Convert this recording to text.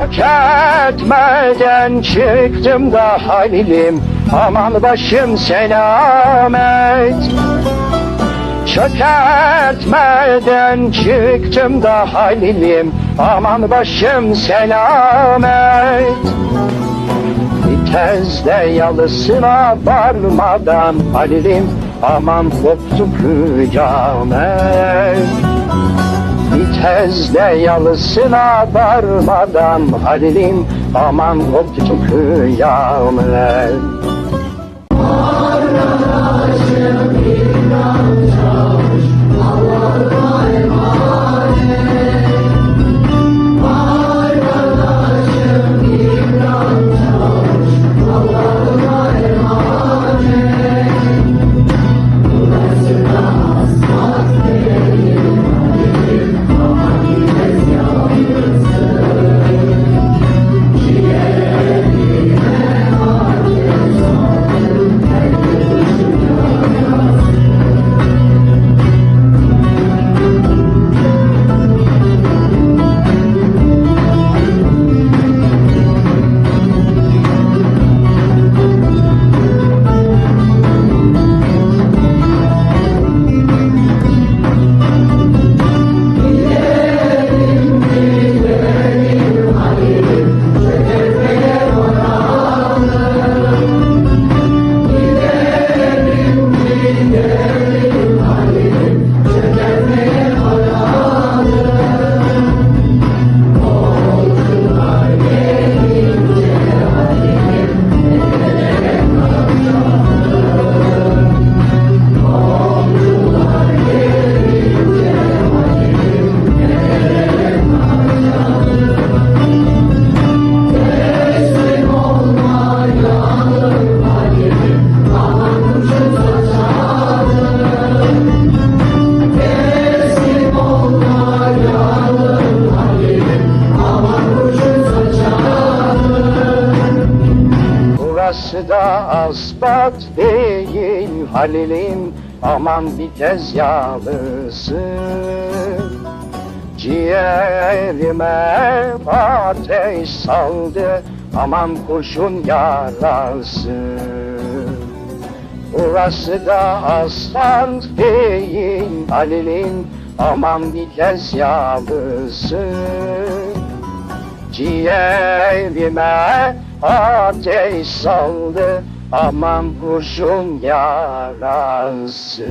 Ketmeden çıktım da Halil'im. Aman başım selamet. Çökertmeden çıktım da Halil'im. Aman başım selamet. Vitezde yalısına varmadan Halil'im. Aman koptu kıyamet Vitezde yalısına varmadan Halil'im Aman koptu kıyamet Burası da asfalt değil Halil'im aman vites yağlısı Ciğerime ateş saldı aman kurşun yarası. Burası da asfalt değil Halil'im aman vites yağlısı Ciğerime ateş saldı Aman kurşun yarası